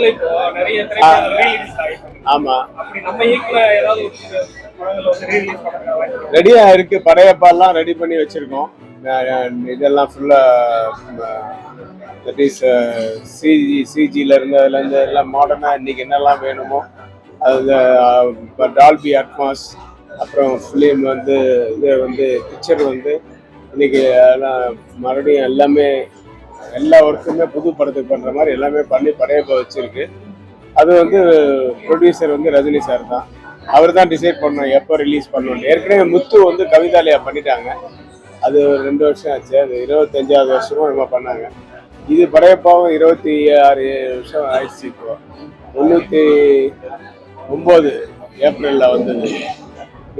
சமீபத்துல இப்போ நிறைய ஆமா. ரெடியா இருக்கு. படையப்பாலாம் ரெடி பண்ணி வச்சிருக்கோம். இதெல்லாம் ஃபுல்லா தட் இஸ் சிஜி சிஜில இருந்து அதுல இருந்து எல்லாம் மாடர்னா இன்னைக்கு என்னெல்லாம் வேணுமோ அது டால்பி அட்மாஸ் அப்புறம் ஃபிலிம் வந்து இது வந்து பிக்சர் வந்து இன்னைக்கு மறுபடியும் எல்லாமே எல்லா ஒர்க்குமே புது படத்துக்கு பண்ணுற மாதிரி எல்லாமே பண்ணி படையப்ப வச்சுருக்கு. அது வந்து ப்ரொடியூசர் வந்து ரஜினி சார் தான். அவர் தான் டிசைட் பண்ணோம் எப்போ ரிலீஸ் பண்ணணும் ஏற்கனவே முத்து வந்து கவிதாலயா பண்ணிட்டாங்க. அது ஒரு ரெண்டு வருஷம் ஆச்சு. அது இருபத்தஞ்சாவது வருஷமும் என்னமோ பண்ணாங்க. இது படையப்பாவும் இருபத்தி ஆறு வருஷம் ஆயிடுச்சு இப்போ. முந்நூற்றி ஒம்பது ஏப்ரலில் வந்தது.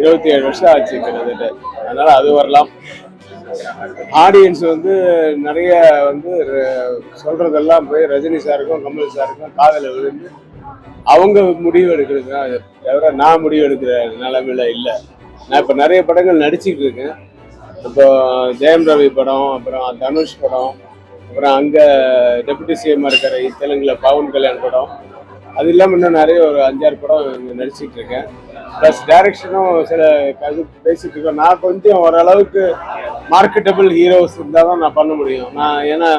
இருபத்தி ஏழு வருஷம் ஆச்சு கிட்டத்தட்ட. அதனால அது வரலாம். ஆடியன்ஸ் வந்து நிறைய வந்து ர- சொல்றதெல்லாம் போய் ரஜினி சாருக்கும் கமல் சாருக்கும் காதல விழுந்து அவங்க முடிவு எடுக்கிறது தான் தவிர நான் முடிவு எடுக்கிற நிலமையில இல்லை. நான் இப்போ நிறைய படங்கள் நடிச்சுட்டு இருக்கேன். இப்போ ஜெயம் ரவி படம் அப்புறம் தனுஷ் படம் அப்புறம் அங்கே டெபுட்டி சிஎம் இருக்கிற தெலுங்குல பவன் கல்யாண் படம். அது இல்லாமல் இன்னும் நிறைய ஒரு அஞ்சாறு படம் இங்க நடிச்சிட்டு இருக்கேன். ப்ளஸ் டைரக்ஷனும் சில இது பேசிட்டு இருக்கோம். நான் கொஞ்சம் ஓரளவுக்கு மார்க்கெட்டபிள் ஹீரோஸ் இருந்தால் தான் நான் பண்ண முடியும். நான் ஏன்னா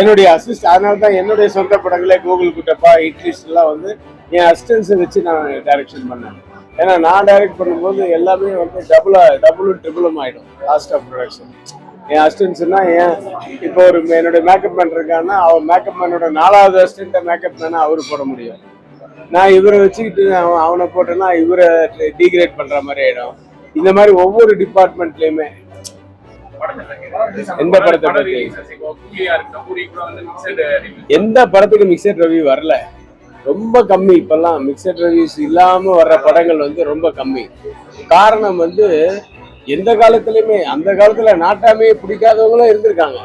என்னுடைய அசிஸ்ட் அதனால தான் என்னுடைய சொந்த படங்களே கூகுள் குட்டப்பா இட்லிஸ்ட்லாம் வந்து என் அசிஸ்டன்ஸை வச்சு நான் டைரக்ஷன் பண்ணேன். ஏன்னா நான் டைரக்ட் பண்ணும்போது எல்லாமே வந்து டபுளாக டபுளும் ட்ரிபிளும் ஆகிடும் லாஸ்ட் ஆஃப் ப்ரொடக்ஷன் என் அசிஸ்டன்ஸ்னா ஏன் இப்போ ஒரு என்னுடைய மேக்கப் மேன் இருக்கான்னா அவர் மேக்கப் மேனோட நாலாவது அசிஸ்டண்ட்டை மேக்கப் மேனை அவர் போட முடியும். நான் இவரை வச்சுக்கிட்டு அவன் போட்டேன்னா இவரை டீக்ரேட் பண்ற மாதிரி ஆயிடும். இந்த மாதிரி ஒவ்வொரு டிபார்ட்மெண்ட்லயுமே எந்த படத்தை பத்தி? எந்த படத்துக்கு மிக்சட் ரிவ்யூ வரல? ரொம்ப கம்மி. இப்பெல்லாம் மிக்சட் ரிவ்யூஸ் இல்லாம வர்ற படங்கள் வந்து ரொம்ப கம்மி. காரணம் வந்து எந்த காலத்துலயுமே அந்த காலத்துல நாட்டாமையே பிடிக்காதவங்களும் இருந்திருக்காங்க.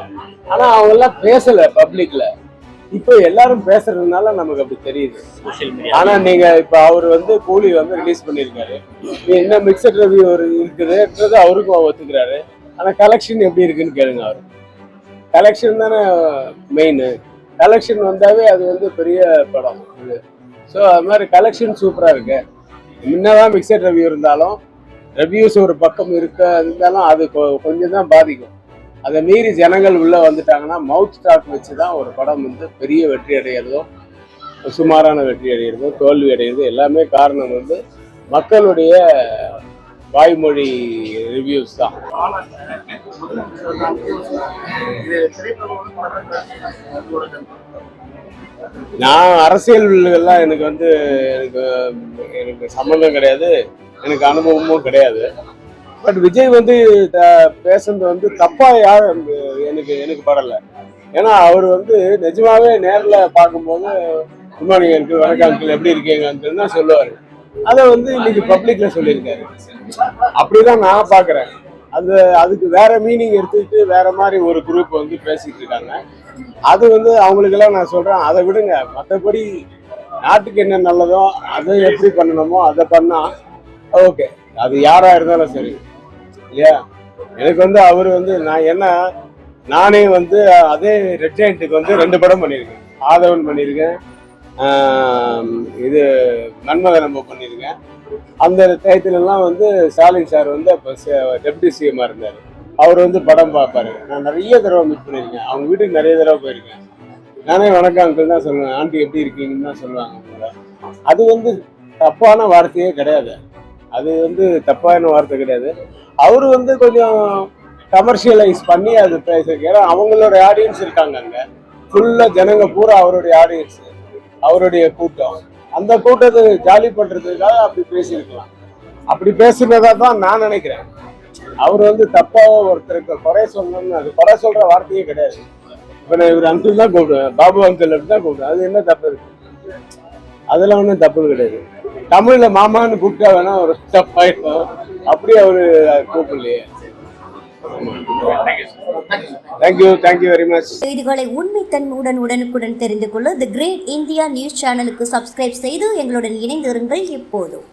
ஆனா அவங்க எல்லாம் பேசல பப்ளிக்ல இப்போ எல்லாரும் பேசுறதுனால நமக்கு அப்படி தெரியுது. ஆனா நீங்க இப்ப அவர் வந்து கூலி வந்து ரிலீஸ் பண்ணிருக்காரு. என்ன மிக்சட் ரிவ்யூ இருக்குதுன்றது அவருக்கும் ஒத்துக்கிறாரு. ஆனா கலெக்ஷன் எப்படி இருக்குன்னு கேளுங்க அவர். கலெக்ஷன் தானே மெயின் கலெக்ஷன் வந்தாவே அது வந்து பெரிய படம். இது ஸோ அது மாதிரி கலெக்ஷன் சூப்பராக இருக்கு. முன்னதான் மிக்சட் ரிவ்யூ இருந்தாலும் ரிவ்யூஸ் ஒரு பக்கம் இருக்க இருந்தாலும் அது கொஞ்சம் தான் பாதிக்கும். அதை மீறி ஜனங்கள் உள்ளே வந்துட்டாங்கன்னா மவுத் ஸ்டாக் வச்சு தான் ஒரு படம் வந்து பெரிய வெற்றி அடையிறதோ சுமாரான வெற்றி அடைகிறதோ தோல்வி அடைகிறது எல்லாமே காரணம் வந்து மக்களுடைய வாய்மொழி ரிவ்யூஸ் தான். நான் அரசியல் எல்லாம் எனக்கு வந்து எனக்கு எனக்கு சம்மந்தம் கிடையாது. எனக்கு அனுபவமும் கிடையாது. பட் விஜய் வந்து பேசுனது வந்து தப்பா யாரும் எனக்கு எனக்கு படல. ஏன்னா அவர் வந்து நிஜமாவே நேர்ல பார்க்கும்போது குட் இருக்கு வணக்கம் அங்கிள் எப்படி இருக்கீங்க தான் சொல்லுவாரு. அதை வந்து இன்னைக்கு பப்ளிக்ல சொல்லியிருக்காரு. அப்படிதான் நான் பாக்குறேன் அது அதுக்கு வேற மீனிங் எடுத்துக்கிட்டு வேற மாதிரி ஒரு குரூப் வந்து பேசிட்டு இருக்காங்க. அது வந்து அவங்களுக்கெல்லாம் நான் சொல்றேன் அதை விடுங்க. மற்றபடி நாட்டுக்கு என்ன நல்லதோ அதை எப்படி பண்ணணுமோ அதை பண்ணா ஓகே அது யாரா இருந்தாலும் சரி. இல்லையா? எனக்கு வந்து அவர் வந்து நான் என்ன நானே வந்து அதே ரெட் ஜெயண்ட்டுக்கு வந்து ரெண்டு படம் பண்ணியிருக்கேன். ஆதவன் பண்ணியிருக்கேன். இது நன்மகனம்ப பண்ணியிருக்கேன். அந்த டயத்துலலாம் வந்து ஸ்டாலின் சார் வந்து அப்போ டெப்டி சிஎம்மாக இருந்தார். அவர் வந்து படம் பார்ப்பாரு. நான் நிறைய தடவை மீட் பண்ணியிருக்கேன். அவங்க வீட்டுக்கு நிறைய தடவை போயிருக்கேன். நானே வணக்கம் அங்கிள் தான் சொல்லுவேன். ஆண்டி எப்படி இருக்கீங்கன்னு தான் சொல்லுவாங்க அது வந்து தப்பான வார்த்தையே கிடையாது. அது வந்து தப்பான வார்த்தை கிடையாது. அவர் வந்து கொஞ்சம் கமர்ஷியலைஸ் பண்ணி அது பேசுறதுக்கு அவங்களோட ஆடியன்ஸ் இருக்காங்க அங்கே. ஃபுல்லாக ஜனங்க பூரா அவருடைய ஆடியன்ஸ் அவருடைய கூட்டம். அந்த கூட்டத்தை ஜாலி பண்ணுறதுக்காக அப்படி பேசியிருக்கலாம். அப்படி பேசுனதா தான் நான் நினைக்கிறேன். அவர் வந்து தப்பாக ஒருத்தருக்கு குறை சொல்லணும்னு அது குறை சொல்கிற வார்த்தையே கிடையாது. இப்போ நான் இவர் அங்கிள் தான் கூப்பிடுவேன். பாபு அங்கிள் தான் கூப்பிடுவேன். அது என்ன தப்பு இருக்குது அதெல்லாம் ஒன்றும் தப்பு கிடையாது. தமிழில் மாமான்னு கூப்பிட்டா வேணா ஒரு தப்பாயிடும். அப்படி அவரு கூப்பிடலையே. Thank you thank you very much செய்திகளை உண்மைத்தன்மையுடன் உடனுக்குடன் தெரிந்து கொள்ள தி கிரேட் இந்தியா நியூஸ் சேனலுக்கு சப்ஸ்கிரைப் செய்து எங்களுடன் இணைந்திருங்கள் எப்போதும்